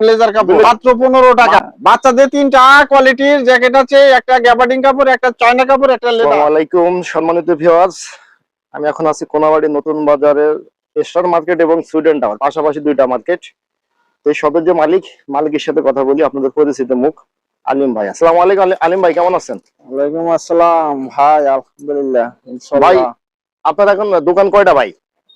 Blazer কাপড়। মাত্র পনেরো টাকা। বাচ্চাদের তিনটা কোয়ালিটির জ্যাকেট আছে একটা গ্যাবার্ডিং কাপড় একটা চায়না কাপড় একটা লেদার আসসালামু আলাইকুম সম্মানিত ভিউয়ার্স আমি এখন আছি কোনাবাড়ি নতুন বাজারের স্টার মার্কেট এবং সুইডেন টাওয়ার পাশাপাশি দুইটা মার্কেট। তো এই সবের যে মালিক মালিকের সাথে কথা বলি আপনাদের পরিচিত মুখ আলিম ভাই। আসসালামু আলাইকুম আলিম ভাই কেমন আছেন? ওয়ালাইকুম আসসালাম। ভাই আলহামদুলিল্লাহ। ভাই আপনার এখন দোকান কয়টা ভাই?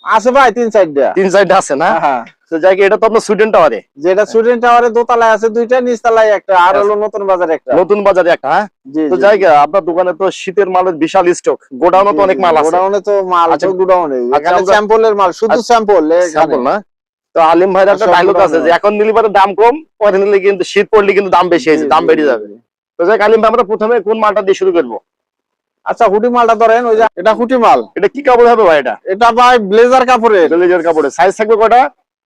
আছে ভাই তিন চারটা। তিন চারটা আছে না? হ্যাঁ। তো যাই এটা তো আপনার সুইডেন টাওয়ারে যেটা স্টুডেন্ট টাওয়ারে দোতলায় আছে দুইটা নিচতলায় একটা আর হলো নতুন বাজারে একটা। নতুন বাজারে একটা হ্যাঁ? তো যাই আপনার দোকানে তো শীতের মালের বিশাল স্টক গোডাউনে তো অনেক মাল আছে। গোডাউনে তো মাল আচ্ছা, আছে গোডাউনে। আচ্ছা, এখানে স্যাম্পলের মাল শুধু আচ্ছা, স্যাম্পল স্যাম্পল না? তো আলিম ভাইয়ের একটা ডায়লগ আছে যে এখন নিলে পরে দাম কম পরে নিলে কিন্তু শীত পড়লে কিন্তু দাম বেশি হয়েছে দাম বেড়ে যাবে। তো যাই আলিম ভাই আমরা প্রথমে কোন মালটা দিয়ে শুরু করব? আচ্ছা হুটি মালটা ধরেন ওই যে এটা হুটি মাল। এটা কি কাপড় হবে ভাই এটা? এটা ভাই ব্লেজার কাপড়ের। ব্লেজার কাপড়ের। সাইজ থাকবে কয়টা?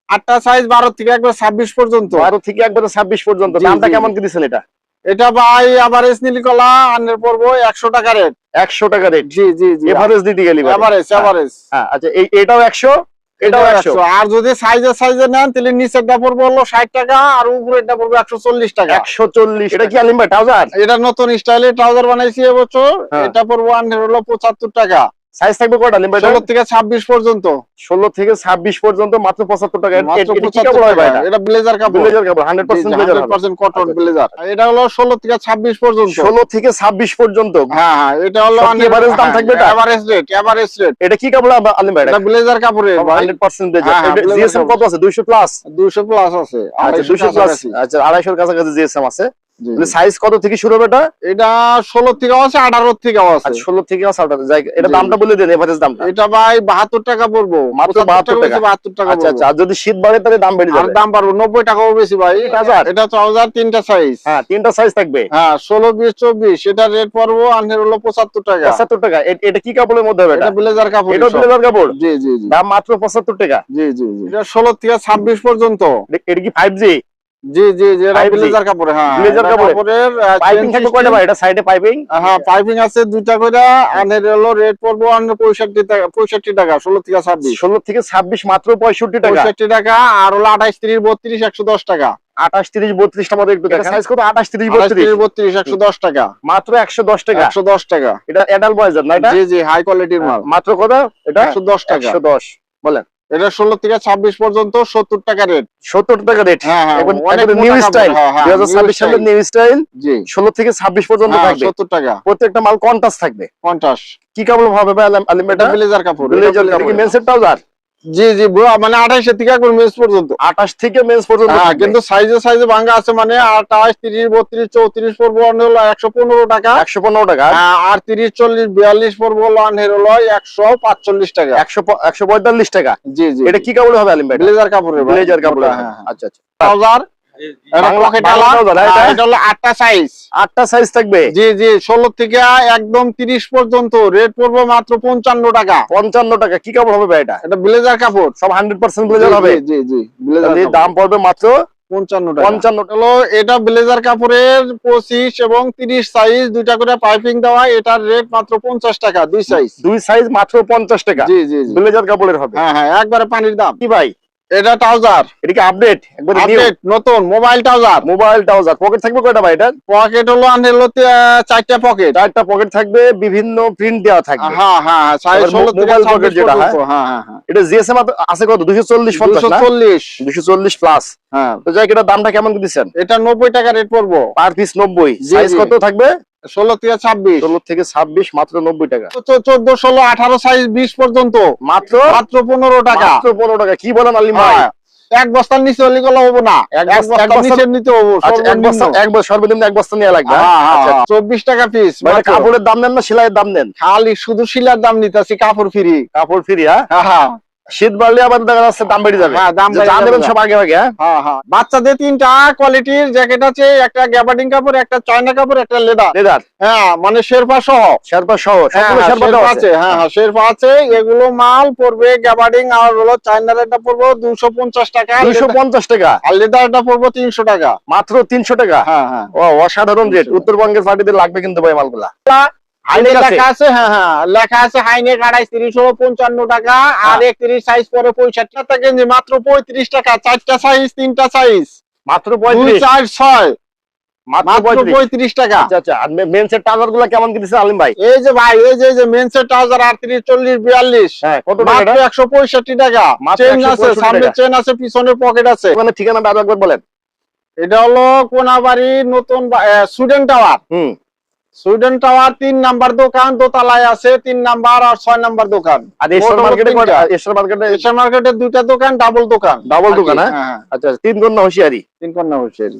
আটটা সাইজ বারো থেকে একবার ছাব্বিশ পর্যন্ত। বারো থেকে একবারে ছাব্বিশ পর্যন্ত। দামটা কেমন। কি দিচ্ছেন এটা? এটা ভাই আবার এসনিলি কলা আনের পড়ব একশো টাকা রেট একশো টাকা রেট জি জি জি। এভারেজ দিতে গেলি এভারেজ এভারেজ আচ্ছা এই এটাও একশো এটাও একশো। আর যদি সাইজে সাইজে নেন তাহলে নিচেরটা পড়ব হলো ষাট টাকা আর উপরেরটা পড়ব একশো চল্লিশ টাকা। একশো চল্লিশ এটা কি আলিম ভাই ট্রাউজার? এটা নতুন স্টাইলে ট্রাউজার বানাইছি এবছর। হ্যাঁ। এটা পড়ব আনের হলো পঁচাত্তর টাকা। সাইজ থাকবে ষোলো থেকে ছাব্বিশ পর্যন্ত। ষোলো থেকে ছাব্বিশ পর্যন্ত মাত্র পঁচাত্তর টাকা। এটা 75 কাপড় হয় ভাই এটা? এটা ব্লেজার কাপড়। ব্লেজার কাপড় hundred percent blazer percent cotton. Blazer এটা হলো ষোলো থেকে ছাব্বিশ পর্যন্ত। ষোলো থেকে ছাব্বিশ পর্যন্ত? হ্যাঁ হ্যাঁ এটা হলো average দাম থাকবে এটা? এভারেজ রেট এভারেজ রেট এটা কি কাপড় আলিম এটা ব্লেজার হান্ড্রেড পার্সেন্ট হ্যাঁ, হ্যাঁ, জিএসএম কত আছে? দুইশো প্লাস দুশো প্লাস আছে আচ্ছা দুইশো প্লাস। আচ্ছা আড়াইশোর কাছাকাছি জিএসএম আছে। সাইজ কত থেকে শুরু হবে এটা? এটা ষোলো থেকে আছে আঠারো থেকে আছে। ষোলো থেকে যাই এটা দামটা বলে দেন এভারেজ দামটা। এটা ভাই বাহাত্তর টাকা পড়ব। মাত্র 75 72 টাকা। বাহাত্তর টাকা আচ্ছা আচ্ছা যদি শীত বাড়ে তাহলে দাম বেড়ে যাবে। দাম পারব নব্বই টাকাও বেশি ভাই। হাজার? এটা ট্রাউজার তিনটা সাইজ হ্যাঁ তিনটা সাইজ থাকবে। হ্যাঁ ষোলো বিশ চব্বিশ এটা রেট পড়ব আনের হলো পঁচাত্তর টাকা। পঁচাত্তর টাকা। এটা কি কাপড়ের মধ্যে হবে এটা এটা? ব্লেজার কাপড় এটাও ব্লেজার কাপড়? জি জি দাম মাত্র পঁচাত্তর টাকা। জি জি এটা ষোলো থেকে ছাব্বিশ পর্যন্ত। এটা কি ফাইভ জি জি জি জি এটা ব্লেজার কাপড় হ্যাঁ এটা কাপড়ের? পাইপিং থাকবে কয়টা ভাই? এটা সাইডে পাইপিং হ্যাঁ পাইপিং আছে দুইটা করে আনের হলো রেট পড়ব আনের পঁয়ষট্টি টাকা পঁয়ষট্টি টাকা ষোলো থেকে ছাব্বিশ। ষোলো থেকে ছাব্বিশ মাত্র পঁয়ষট্টি টাকা। পঁয়ষট্টি টাকা আর হলো আঠাইশ ত্রিশ বত্রিশ একশো দশ টাকা। আঠাশ তিরিশ বত্রিশটা মধ্যে একটু দেখা সাইজ কত? আঠাশ তিরিশ আঠাইশ বত্রিশ। ত্রিশ বত্রিশ একশো দশ টাকা। মাত্র একশো দশ টাকা। একশো দশ টাকা। এটা অ্যাডাল বয়েজের না এটা? জি জি হাই কোয়ালিটির মাল। মাত্র কত? এটা? একশো দশ টাকা। একশো দশ। এটা ষোলো থেকে ছাব্বিশ পর্যন্ত সত্তর টাকা রেট সত্তর টাকা রেট নিউ স্টাইল দুই হাজার ছাব্বিশ সালের নিউ স্টাইল ষোলো থেকে ছাব্বিশ পর্যন্ত হ্যাঁ সত্তর টাকা। প্রত্যেকটা মাল কন্টাস থাকবে। কন্টাস। কি কাপড় ভাবে ভাই আলিম- আলিম এটা এটা ব্লেজার কাপড় ব্লেজার কাপড়। মেন্সের ট্রাউজার জি জি ব্রো মানে আঠাশ থেকে এখন মেস পর্যন্ত। আঠাশ থেকে মেন্স পর্যন্ত হ্যাঁ কিন্তু সাইজে সাইজে ভাঙ্গা আছে মানে আঠাশ তিরিশ বত্রিশ চৌত্রিশ পর্ব হলো একশো পনেরো টাকা। একশো পনেরো টাকা। হ্যাঁ, আর তিরিশ চল্লিশ বিয়াল্লিশ পর্ব হলো আনের হলো একশো পাঁচচল্লিশ টাকা। একশো একশো পঁয়তাল্লিশ টাকা। জি জি এটা কি কাপড় হবে আলিম ভাই ব্লেজার কাপড়ের। ব্লেজার কাপড়। আচ্ছা আচ্ছা। ট্রাউজার এটা বাংলা- পকেট বাংলা আলা trouser, এটা? এটা আটটা সাইজ আটটা সাইজ থাকবে? জি জি ষোলো থেকে একদম তিরিশ পর্যন্ত। রেট পড়ব মাত্র পঞ্চান্ন টাকা। পঞ্চান্ন টাকা। কি কাপড় হবে এটা? এটা ব্লেজার কাপড়। সব হান্ড্রেড পার্সেন্ট ব্লেজার হবে? জি জি জি ব্লেজার দাম পড়বে মাত্র পঞ্চান্ন পঞ্চান্ন হলো এটা ব্লেজার কাপড়ের পঁচিশ এবং তিরিশ সাইজ দুইটা করে পাইপিং দেওয়া এটার রেট মাত্র পঞ্চাশ টাকা দুই সাইজ দুই সাইজ মাত্র পঞ্চাশ টাকা। জি জি ব্লেজার কাপড়ের হবে। হ্যাঁ হ্যাঁ একবারে পানির দাম। কি ভাই? এটা ট্রাউজার এটা কি আপডেট একবার নিউ আপডেট নতুন mobile trouser mobile trouser pocket থাকবে কয়টা ভাই এটা পকেট হলো আনহেল চারটা পকেট চারটা পকেট থাকবে বিভিন্ন প্রিন্ট দেওয়া থাকবে। হ্যাঁ হ্যাঁ সাইজ আবার ষোলো থেকে মোবাইল পকেট যেটা, হ্যাঁ? হ্যাঁ হ্যাঁ এটা জিএসএম আছে কত? দুশো চল্লিশ পঞ্চাশ দুশো না চল্লিশ। দুশো চল্লিশ প্লাস হ্যাঁ। তো যাই এটার দামটা কেমন দিচ্ছেন? এটা নব্বই টাকা রেট পড়ব। পার পিস নব্বই। জি, সাইজ কত থাকবে? ষোলো থেকে ছাব্বিশ। ষোলো থেকে ছাব্বিশ মাত্র নব্বই টাকা। চোদ্দ ষোলো আঠারো সাইজ বিশ পর্যন্ত। মাত্র? মাত্র পনেরো টাকা। মাত্র পনেরো টাকা। কি বলেন আলিম ভাই? হ্যাঁ। এক বস্তার নিচে হলে গেলে হব না। নিতে আচ্ছা, সর্বনিম্ন। এক বস্তা লাগবে হ্যাঁ, হ্যাঁ, আচ্ছা। চব্বিশ টাকা পিস কাপড়ের দাম নেন না সেলাইয়ের দাম নেন? খালি শুধু শিলার দাম নিতেছি কাপড় ফিরি। কাপড় ফ্রি হ্যাঁ। শীত বাড়লে আবার দেখা যাচ্ছে দাম বেড়ে যাবে। হ্যাঁ, দাম যে বেড়ে যা যাবে নেবেন না। সব আগে আগে হ্যাঁ? হ্যাঁ হ্যাঁ। বাচ্চাদের তিনটা কোয়ালিটির জ্যাকেট আছে একটা গ্যাবার্ডিং কাপড় একটা চায়না কাপড় একটা লেদার লেদার হ্যাঁ মানে শেরপা সহ। শেরপা সহ হ্যাঁ হ্যাঁ, শেরপা আছে হ্যাঁ হ্যাঁ শেরপা আছে। এগুলো মাল পড়বে গ্যাবার্ডিং আর হলো চায়নার একটা পড়ব দুশো পঞ্চাশ টাকা। পঞ্চাশ টাকা। আর লেদারটা পড়ব তিনশো টাকা। মাত্র তিনশো টাকা? হ্যাঁ হ্যাঁ। ও অসাধারণ রেট উত্তরবঙ্গের পার্টিদের লাগবে কিন্তু ভাই মালগুলা? লেখা আছে হ্যাঁ হ্যাঁ লেখা আছে হাইনেক আড়াইশ পঞ্চান্ন টাকা আর হ্যাঁ। একত্রিশ সাইজ পরে পঁয়ষট্টি। টাকা গেঞ্জি মাত্র পঁয়ত্রিশ টাকা চারটা সাইজ তিনটা সাইজ। মাত্র পঁয়ত্রিশ? চার ছয়। টাকা। আচ্ছা আচ্ছা আর মেনগুলো কেমন আলিম ভাই? এই যে ভাই এই যে এই যে মেন সেট হাজার আটত্রিশ চল্লিশ বিয়াল্লিশ। হ্যাঁ কত টাকা একশো পঁয়ষট্টি টাকা। চেন আছে সামনে চেন আছে পিছনে পকেট আছে। মানে ঠিকানা একবার বলেন। এটা হলো কোনাবাড়ি নতুন সুডেন টাওয়ার হুম। সুইডেন টাওয়ার তিন নাম্বার দোকান দোতলায় আছে তিন নাম্বার আর ছয় নাম্বার দোকান। আর এশিয়ার মোট হলো মার্কেটে তিনটা। মার্কেটে দুইটা দোকান ডাবল দোকান। ডাবল দোকান, হ্যাঁ? হ্যাঁ আচ্ছা তিন কন্যা হুঁশিয়ারি। তিন কন্যা হোসেন